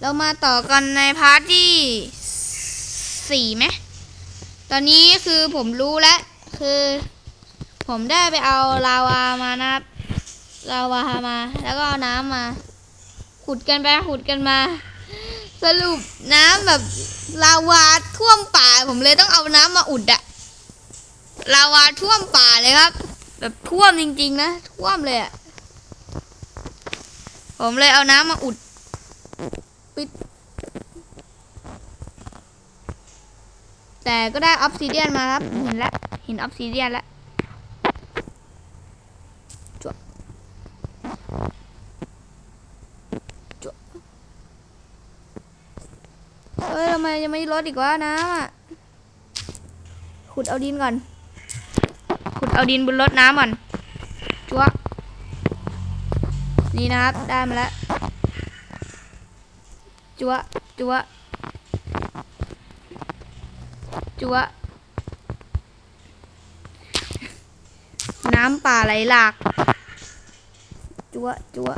เรามาต่อกันในพาร์ทที่สี่ไหมตอนนี้คือผมรู้แล้วคือ ผมได้ไปเอาลาวามานะครับลาวามา แล้วก็เอาน้ำมา ขุดกันไปขุดกันมา สรุปน้ำแบบลาวาท่วมป่า ผมเลยต้องเอาน้ำมาอุดอะลาวาท่วมป่าเลยครับ แบบท่วมจริงๆนะท่วมเลยอะผมเลยเอาน้ำมาอุด ปิด แต่ก็ได้ออฟซิเดียนมาครับ เห็นแล้วเห็นออฟซิเดียนแล้วจั่วจั่วเฮ้ยทำไมยังไม่ลดอีกวะน้ำอะขุดเอาดินก่อน ขุดเอาดินบนรถน้ำก่อนจั่วนี่นะครับ ได้มาแล้ว จัวจัวจัวน้ำป่าไหลหลาก จัวจัว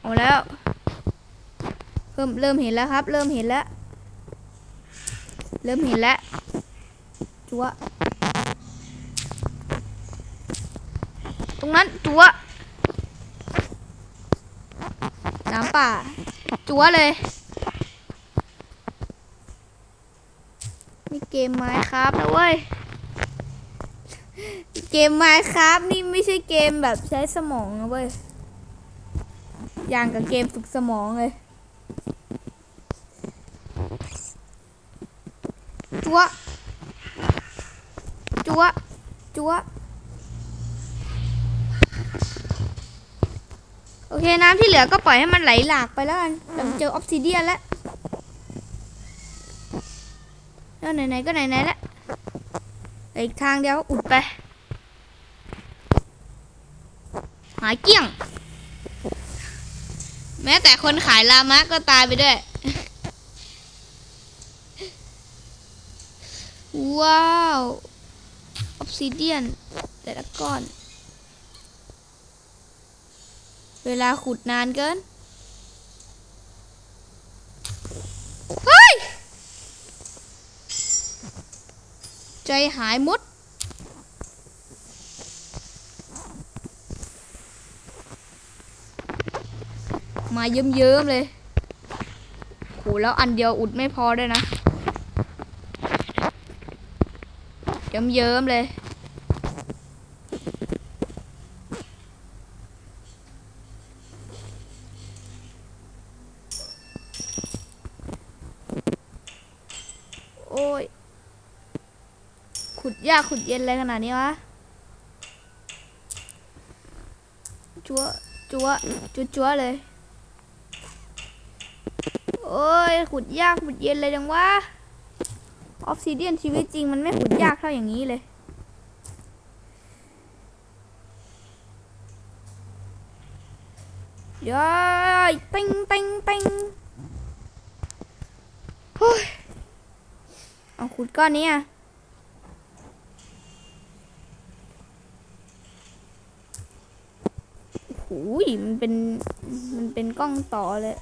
เอาแล้ว เริ่มเริ่มเห็นแล้วครับ เริ่มเห็นแล้ว เริ่มเห็นแล้ว จัว ตรงนั้นจัวน้ำป่าจัวเลยนี่เกมไม้ครับนะเว้ยเกมไม้ครับนี่ไม่ใช่เกมแบบใช้สมองนะเว้ยอย่างกับเกมฝึกสมองเลยจัวจัวจัว เคน้ำที่เหลือก็ปล่อยให้มันไหลหลากไปแล้วกันเราเจอออฟซิเดียนแล้วแล้วไหนๆก็ไหนๆแล้วอีกทางเดียวอุดไป หายเกี้ยง แม้แต่คนขายลามะก็ตายไปด้วย ว้าว ออฟซิเดียน แต่ละก้อน เวลาขุดนานเกิน เฮ้ย ใจหายหมดมาเยิ้มๆเลยโหแล้วอันเดียวอุดไม่พอด้วยนะ เยิ้มๆเลย โอ้ย ขุดยากขุดเย็นอะไรขนาดนี้วะจัวจัวจัวจัวเลย โอ้ย ขุดยากขุดเย็นเลยจังวะออฟซิเดียนชีวิตจริงมันไม่ขุดยากเท่าอย่างนี้เลยเดี๋ยติงติงติงเฮ้ย เอาขุดก้อนนี้อะ อ้ยมันเป็น มันเป็นกล้องต่อเลย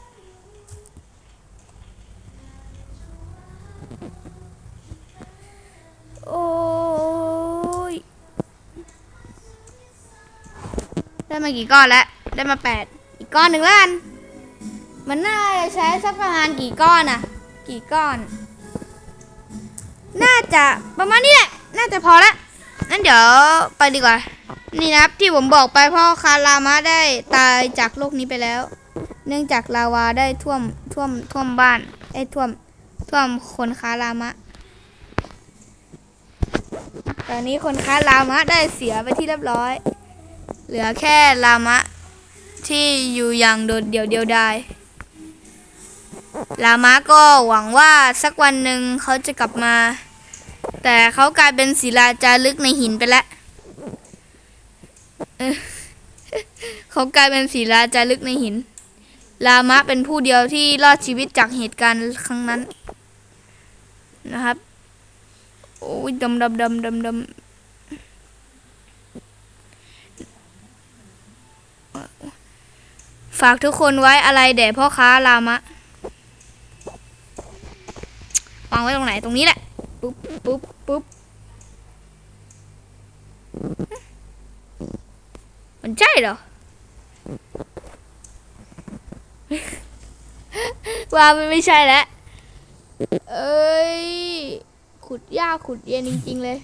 โอ้ย ได้มากี่ก้อนแล้ว ได้มาแปด อีกก้อนหนึ่งแล้วกัน มันน่าจะใช้สักประมาณกี่ก้อนอะกี่ก้อน น่าจะประมาณนี้แหละ น่าจะพอละงั้นเดี๋ยวไปดีกว่า นี่นะครับที่ผมบอกไปพ่อคารามะได้ตายจากโลกนี้ไปแล้ว เนื่องจากลาวาได้ท่วมท่วมท่วมบ้านไอ้ท่วมท่วมคนคารามะ ตอนนี้คนคาลามะได้เสียไปที่เรียบร้อย เหลือแค่ลามะที่อยู่อย่างโดดเดี่ยวเดียวดายลามะก็หวังว่าสักวันหนึ่งเขาจะกลับมา แต่เขากลายเป็นศิลาจารึกในหินไปแล้ว เขากลายเป็นศิลาจารึกในหิน ลามะเป็นผู้เดียวที่รอดชีวิตจากเหตุการณ์ครั้งนั้น นะครับ โอ้ยดำดำดำดำดำฝากทุกคนไว้อะไรแด่พ่อค้าลามะวางไว้ตรงไหนตรงนี้แหละ ปุ๊บปุ๊บปุ๊บ มันใช่เหรอ ว่ามันไม่ใช่แล้ว เอ้ย ขุดยากขุดเย็นจริง ๆ เลย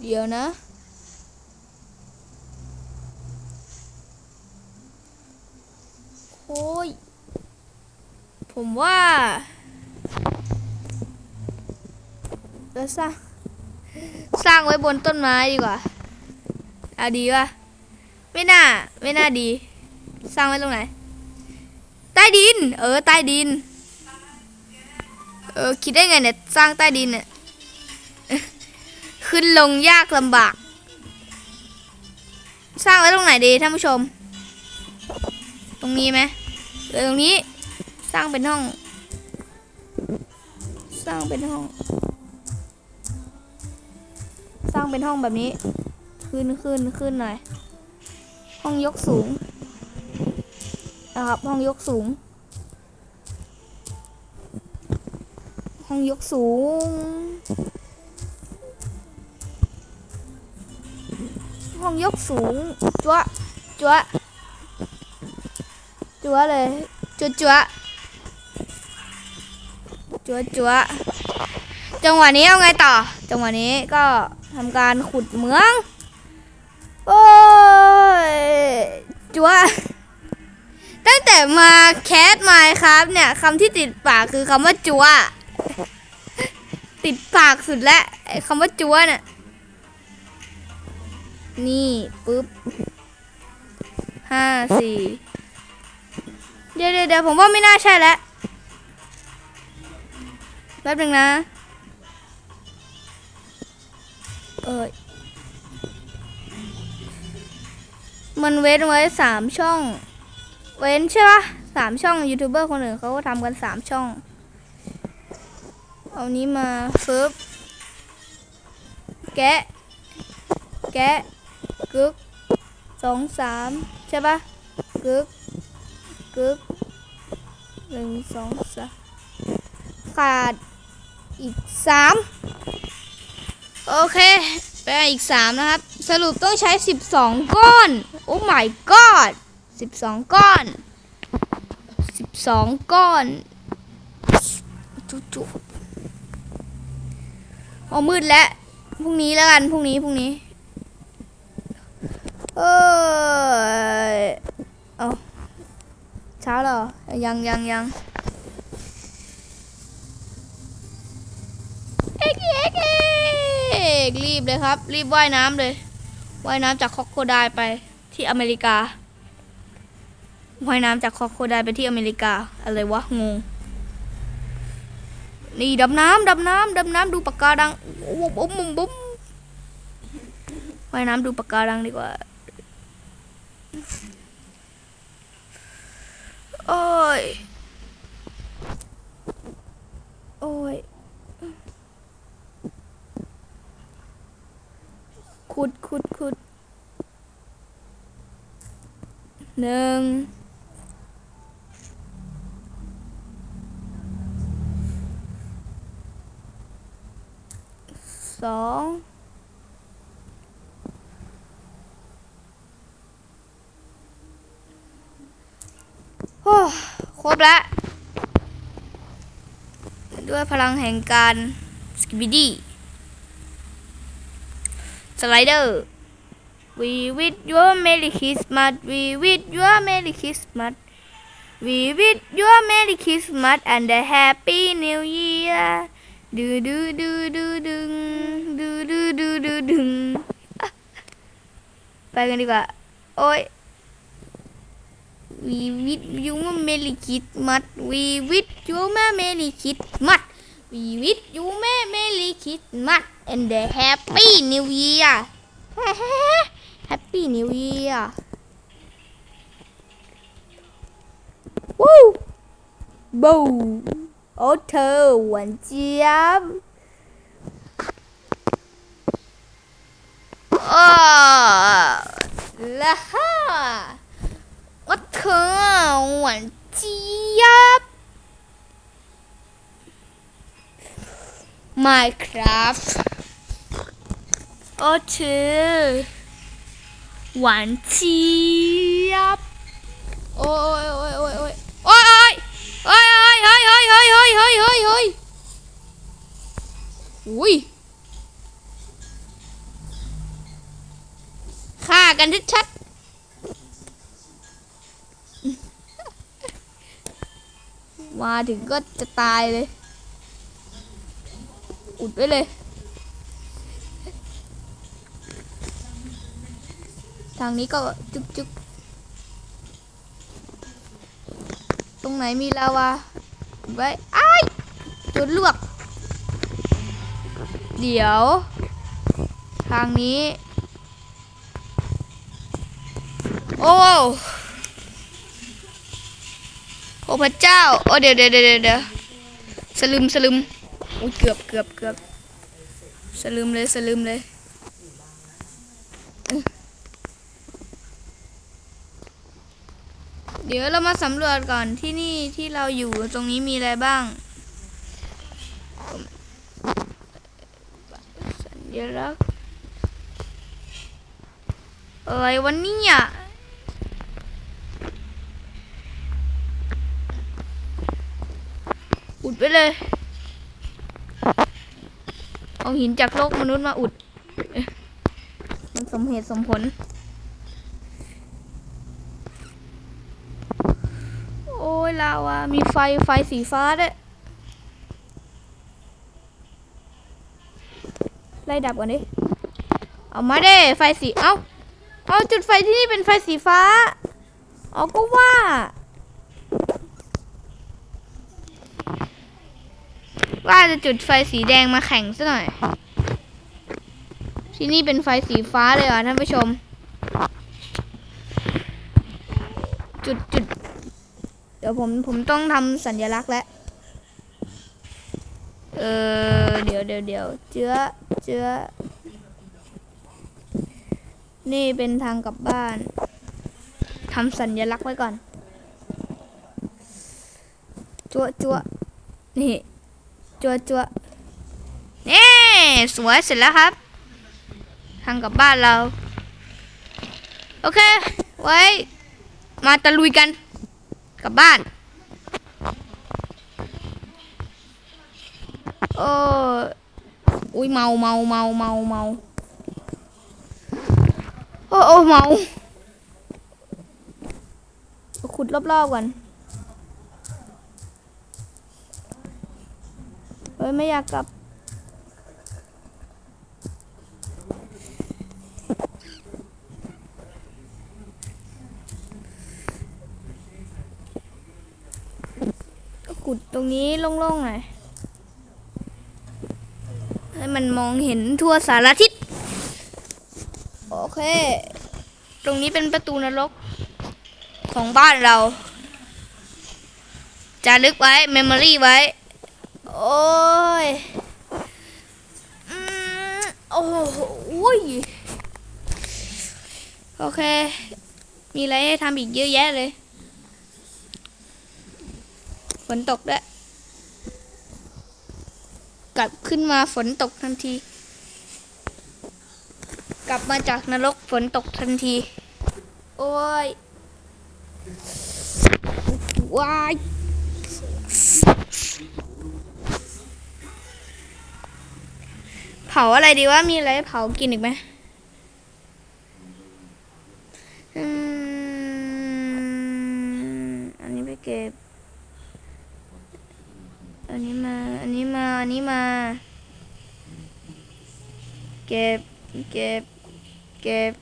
เดี๋ยวนะโอ้ย ผมว่า จะสร้างสร้างไว้บนต้นไม้ดีกว่าเอาดีป่ะไม่น่า ไม่น่าดี สร้างไว้ตรงไหน ใต้ดิน เออ ใต้ดิน เออ คิดได้ไงเนี่ย สร้างใต้ดินเนี่ยขึ้นลงยากลำบาก สร้างไว้ตรงไหนดีท่านผู้ชม ตรงนี้ไหมหรือตรงนี้ สร้างเป็นห้อง สร้างเป็นห้อง สร้างเป็นห้องแบบนี้ ขึ้นขึ้นขึ้นหน่อย ห้องยกสูงนะครับ ห้องยกสูง ห้องยกสูง ห้องยกสูงจัวจัวจัวเลยจัวจัวจัวจัวจังหวะนี้เอาไงต่อ จังหวะนี้ก็ ทำการขุดเหมือง โอ้ยจัวตั้งแต่มาแคสมาครับเนี่ยคำที่ติดปากคือคำว่าจัวติดปากสุดแล้วไอคำว่าจัวเนี่ยนี่ปุ๊บห้าสี่เดี๋ยวเดี๋ยวผมว่าไม่น่าใช่แล้วแป๊บหนึ่งนะ เอยมันเว้นไว้สามช่อง เว้นใช่ปะสามช่องยูทูบเบอร์คนอื่นเขาก็ทำกันสามช่อง เอานี้มาฟึบแกะ แกะกึกสองสามใช่ปะกึกกึกหนึ่งสองสามขาดอีกสาม โอเค ไปอีกสามนะครับ สรุปต้องใช้สิบสองก้อน โอ้ my god สิบสองก้อนสิบสองก้อนจุจุโอ้มืดแล้ว พรุ่งนี้แล้วกัน พรุ่งนี้ พรุ่งนี้ เออเอาเช้าเหรอ ยังยังยัง กรีบเลยครับ รีบว่ายน้ำเลย ว่ายน้ำจากคอกโคไดไปที่อเมริกา ว่ายน้ำจากคอกโคไดไปที่อเมริกา อะไรวะ งง นี่ดำน้ำดำน้ำดำน้ำดูปากการังบุ้มบุ้มบุ้มว่ายน้ำดูปากการังดีกว่าโอ้ย โอ้ย ขุดขุดขุดหนึ่งสองโอ้ครบแล้ว ด้วยพลังแห่งการสกิบิดี้ สไลเดอร์ We wish you a Merry Christmas We wish you a Merry Christmas We wish you a Merry Christmas and a Happy New Year ดูดูดูดูดึงดูดูดูดูดึงอ่ะไปกันดีกว่า โอ้ย We wish you a Merry Christmas We wish you a Merry Christmas วีวิทยูแม่เมลีคิดมัด and the happy new year happy new year วู้บูโอ้เธอวันเจี๊ยโอ้ละฮะโอ้เธอวันเจี๊ยบ Minecraft โอ้เธอหวานเจี๊ยบโอ้ยโอ้ยโอ้ยโอ้ยโอ้ยโอ้ยโอ้ยโอ้ยโอ้ยโอ้ยโอ้ยโอ้ยโอ้ยโอ้ยโอ้ยอุ้ยฆ่ากันชัดมาถึงก็จะตายเลย อุดไว้เลย ทางนี้ก็จุกจุกตรงไหนมีลาวาไว้อ้จุดลวก เดี๋ยว ทางนี้ โอ้โอ้พระเจ้า โอ้เดี๋ยวเดี๋ยวเดี๋ยวเดี๋ยวสลึมสลึม อุ้ยเกือบเกือบเกือบสลึมเลยสลึมเลยเอ้ยเดี๋ยวเรามาสำรวจก่อนที่นี่ที่เราอยู่ตรงนี้มีอะไรบ้าง สัญลักษณ์อะไรวันนี้อะอุดไปเลย เอาหินจากโลกมนุษย์มาอุด มันสมเหตุสมผล โอ้ยลาวามีไฟไฟสีฟ้าด้วยไล่ดับก่อนดิ เอามาเด้ไฟสี เอ้า เอาจุดไฟที่นี่เป็นไฟสีฟ้า เอาก็ว่า ว่าจะจุดไฟสีแดงมาแข่งซะหน่อย ที่นี่เป็นไฟสีฟ้าเลยเหรอท่านผู้ชม จุดจุดเดี๋ยวผมผมต้องทำสัญลักษณ์แล้ว เออเดี๋ยวเดี๋ยวเดี๋ยวเจื้อเจื้อนี่เป็นทางกลับบ้านทำสัญลักษณ์ไว้ก่อนจั่วจั่วนี่ จัวจั่วนี่สวยเสร็จแล้วครับทางกลับบ้านเรา โอเค ไว้ มาตะลุยกันกลับบ้าน โอ้อุ้ยเมาเมาเมาเมาเมาโอ้โอ้เมาขุดรอบๆก่อน ฮ้ยไม่อยากกลับขุดตรงนี้โล่งๆหน่อยให้มันมองเห็นทั่วสารทิศ โอเค ตรงนี้เป็นประตูนรกของบ้านเรา จะลึกไว้ เมมโมรี่ไว้ โอ้ยอืมโอ้โยโอเค มีอะไรให้ทำอีกเยอะแยะเลย ฝนตกด้วย กลับขึ้นมาฝนตกทันที กลับมาจากนรกฝนตกทันที โอ้ยว้าย เผาอะไรดีวะมีอะไรเผากินอีกไหมอืมอันนี้ไปเก็บ อันนี้มา อันนี้มา อันนี้มา เก็บ เก็บ เก็บ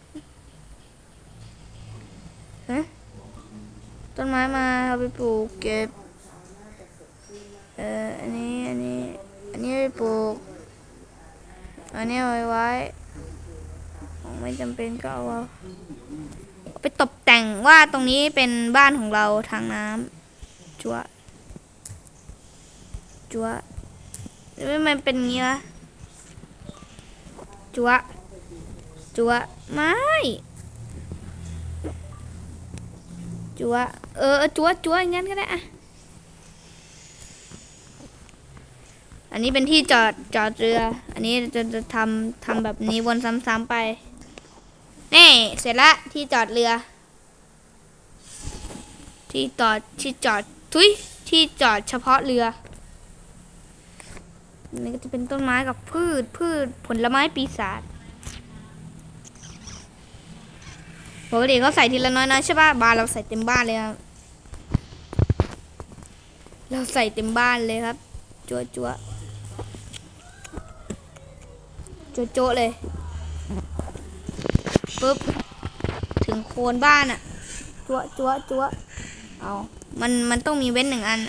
ฮะต้นไม้มาเอาไปปลูกเก็บ เอ่อ อันนี้ อันนี้ อันนี้ไปปลูก อันนี้เอาไว้ไว้ของไม่จำเป็นก็เอาไปตกแต่งว่าตรงนี้เป็นบ้านของเราทางน้ำจัวจัวหรือมันเป็นงี้วะจัวจัวไม่จัวเออจัวจัวอย่างงั้นก็ได้อะ อันนี้เป็นที่จอดจอดเรือ อันนี้จะจะทำทำแบบนี้วนซ้ำๆไป นี่ เสร็จละที่จอดเรือ ที่จอดที่จอดทุยที่จอดเฉพาะเรืออันนี่ก็จะเป็นต้นไม้กับพืชพืชผลไม้ปีศาจปกติเขาใส่ทีละน้อยๆใช่ป่ะบ้านเราใส่เต็มบ้านเลยครับเราใส่เต็มบ้านเลยครับ จัวจัวจัว โจะเลยปุ๊บถึงโคนบ้านอะจัวจัวจัวเอามันมันต้องมีเว้นหนึ่งอัน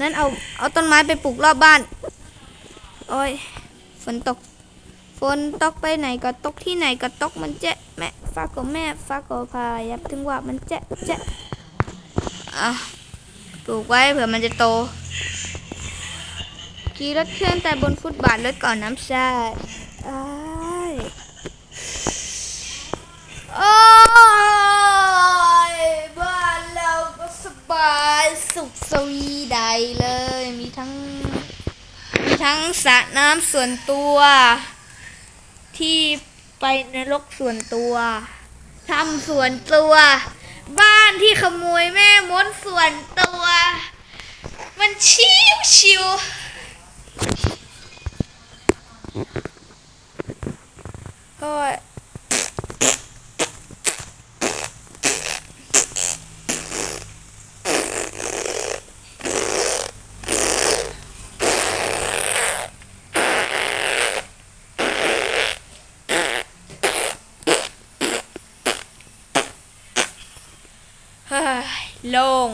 นั่นเอาเอาต้นไม้ไปปลูกรอบบ้าน โอ้ยฝนตก ฝนตกไปไหนก็ตกที่ไหนก็ตกมันเจ๊ะแม่ฟ้าก็แม่ฟ้าก็พายับถึงว่ามันเจ๊ะเจ๊ะอะปลูกไว้เผื่อมันจะโต ขี่รถเครื่องแต่บนฟุตบาทรถก่อนน้ำชาติอ้ายโอ้ยบ้านเราก็สบายสุขสวีใดเลย มีทั้ง มีทั้งสระน้ำส่วนตัว ที่ไปนรกส่วนตัวทำส่วนตัว บ้านที่ขโมยแม่มดส่วนตัว มันชิวชิว โอ้ยเฮ้ยโล่ง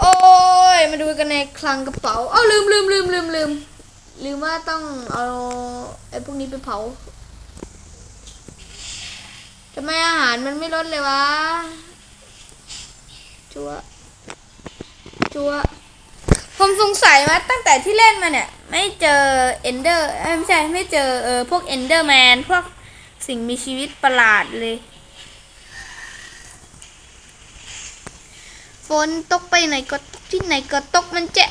โอ้ย มาดูกันในคลังกระเป๋า เอ้าลืมลืมลืมลืมลืม ลืมว่าต้องเอาไอ้พวกนี้ไปเผาทำไมอาหารมันไม่ลดเลยวะจัวจัว ผมสงสัยมาตั้งแต่ที่เล่นมาเนี่ย ไม่เจอเอนเดอร์ไม่ใช่ไม่เจอเออพวกเอนเดอร์แมนพวกสิ่งมีชีวิตประหลาดเลย ฝนตกไปไหนก็ตกที่ไหนก็ตกมันเจ๊ะ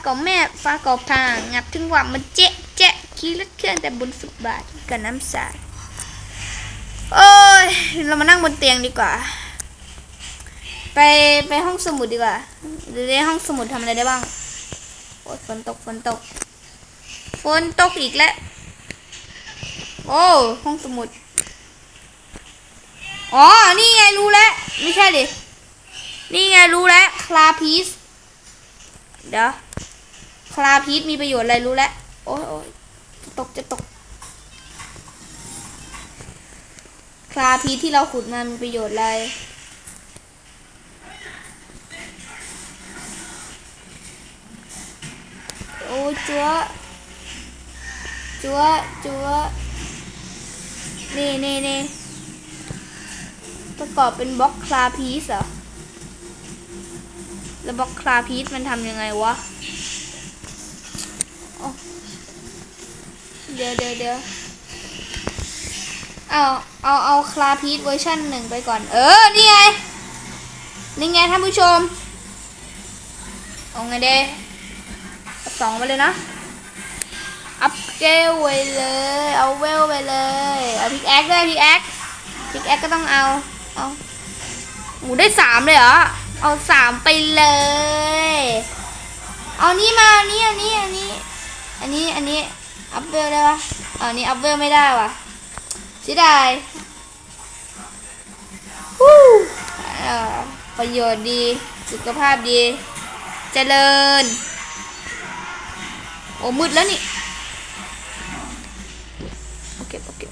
าก็แม่ฟ้าก็พางงับถึงว่ามันเจ๊ะเจ๊ะขี่รถเครื่องแต่บนฟุตบาทกับน้ำสาดโอ้ยเรามานั่งบนเตียงดีกว่า ไปไปห้องสมุดดีกว่าดูในห้องสมุดทำอะไรได้บ้างโอ้ยฝนตกฝนตกฝนตกอีกแล้วโอ้ห้องสมุดอ๋อ นี่ไงรู้แล้ว ไม่ใช่ดิ นี่ไงรู้แล้ว คลาพีส เดี๋ยว คลาพีสมีประโยชน์อะไรรู้แล้ว โอ้ยโอ้ยจะตกจะตก คลาพีสที่เราขุดมามีประโยชน์อะไรโอ้ยจัวจัวจัวนี่นี่นี่ประกอบเป็นบล็อกคลาพีสเหรอ แล้วบล็อกคลาพีสมันทำยังไงวะอ๋อเดี๋ยวเดี๋ยวเดี๋ยวเอาเอาเอาคลาพีสเวอร์ชันหนึ่งไปก่อน เออ นี่ไง นี่ไงท่านผู้ชม เอาไงเด้สองไปเลยนะ อัพเกลไว้เลย เอาเวลไปเลย เอาพิกแอคด้วยพิกแอคพิกแอคก็ต้องเอา เอาโอ้ได้สามเลยเหรอ เอาสามไปเลย เอานี่มา อันนี้ อันนี้ อันนี้ อันนี้ อันนี้ อัพเวลได้ปะอาอันนี้อัพเวลไม่ได้ว่ะเสียดายฮู้ประโยชน์ดี สุขภาพดี เจริญ โอ้มืดแล้วนี่โอเคโอเค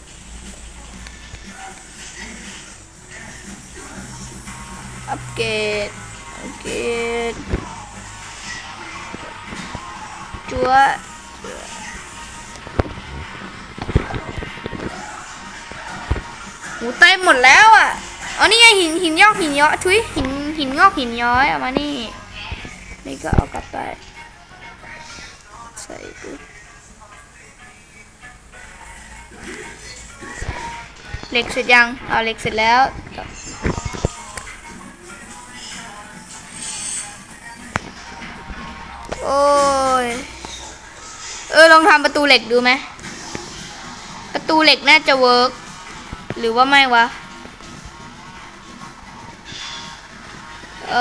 อัปเกรดอัปเกรดจัว หูเต็มหมดแล้วอะอ๋อนี่ไงหินหินยอกหินย้อยทุยหินหินงอกหินย้อยเอามานี่นี่ก็เอากลับไปใส่ปุ๊บเหล็กเสร็จยังเอาเหล็กเสร็จแล้วโอ้ยเออลองทำประตูเหล็กดูไหมประตูเหล็กน่าจะเวิร์ก หรือว่าไม่วะ เอ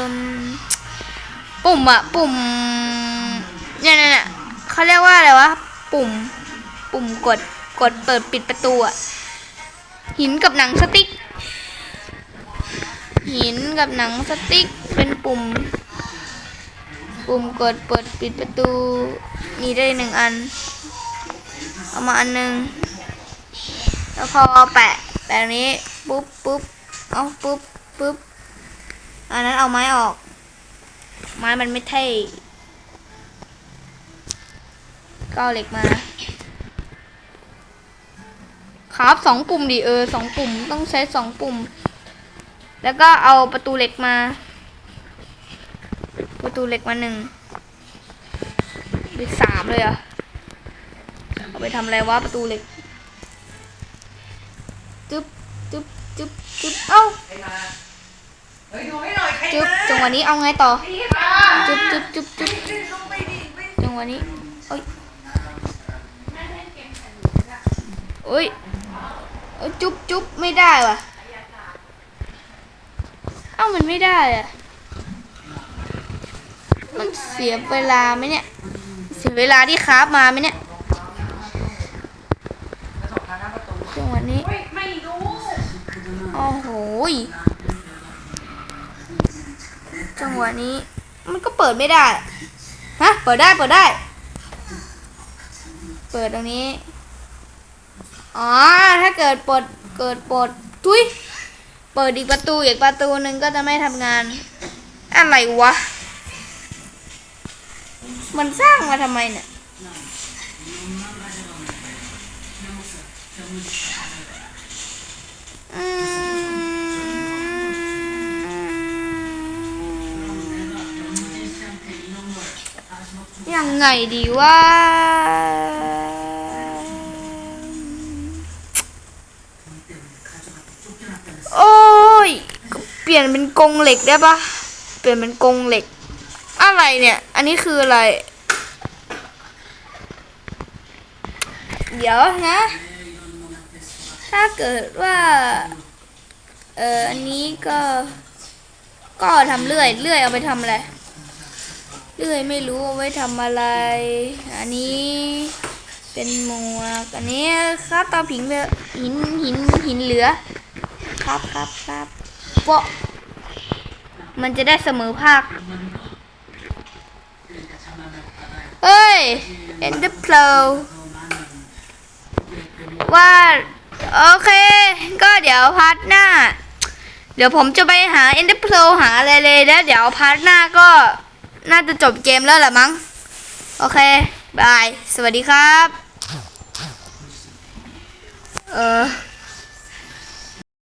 อปุ่มอะปุ่มเนี่ยเนี่ยเนี่เขาเรียกว่าอะไรวะ ปุ่ม ปุ่มกดกดเปิดปิดประตูอะหินกับหนังสติ๊ก หินกับหนังสติ๊กเป็นปุ่ม ปุ่มกดเปิดปิดประตู มีได้หนึ่งอัน เอามาอันหนึ่งแล้วพอแปะแบบนี้ปุ๊บปุ๊บเอาปุ๊บปุ๊บอันนั้นเอาไม้ออก ไม้มันไม่เท่ก็เหล็กมา ครับสองปุ่มดิเออสองปุ่มต้องใช้สองปุ่ม แล้วก็เอาประตูเหล็กมา ประตูเหล็กมาหนึ่งเหล็กสามเลยเหรอะ เอาไปทำอะไรวะประตูเหล็กจึ๊บจึ๊บจึ๊บจึ๊บเอ้าจึ๊บจังหวะนี้เอาไงต่อจึ๊บจึ๊บจึ๊บจึ๊บจังหวะนี้เอ้ยเอ้ยเอ้ยจุ๊บจุ๊บไม่ได้ว่ะเอ้ามันไม่ได้อะมันเสียเวลาไหมเนี่ย เสียเวลาที่คราฟมาไหมเนี่ย กระจกทางหน้าประตู จังหวะนี้ เฮ้ยไม่รู้ โอ้โหย จังหวะนี้ มันก็เปิดไม่ได้ ฮะ เปิดได้ เปิดได้ เปิดตรงนี้ อ๋อ ถ้าเกิดปลดเกิดปลดทุย เปิดอีกประตูอีกประตูหนึ่งก็จะไม่ทำงาน อะไรวะ มันสร้างมาทำไมเนี่ยอืม ยังไงดีว่าโอ้ยเปลี่ยนเป็นกรงเหล็กได้ปะเปลี่ยนเป็นกรงเหล็ก อะไรเนี่ย อันนี้คืออะไร เดี๋ยวนะ ถ้าเกิดว่า เอออันนี้ก็ ก็ทำเลื่อย เลื่อยเอาไปทำอะไร เลื่อยไม่รู้เอาไว้ทำอะไร อันนี้เป็นหมวก อันนี้ครับเตาผิงเหินหินหินเหลือ ครับครับครับเปาะมันจะได้เสมอภาคเอ้ย เอ็นเดอร์เพลว่าโอเค ก็เดี๋ยวพาร์ทหน้า เดี๋ยวผมจะไปหา Ender Pearl หาอะไรเลยแล้วเดี๋ยวพาร์ทหน้าก็ น่าจะจบเกมแล้วแหละมั้ง โอเค บาย สวัสดีครับ เออ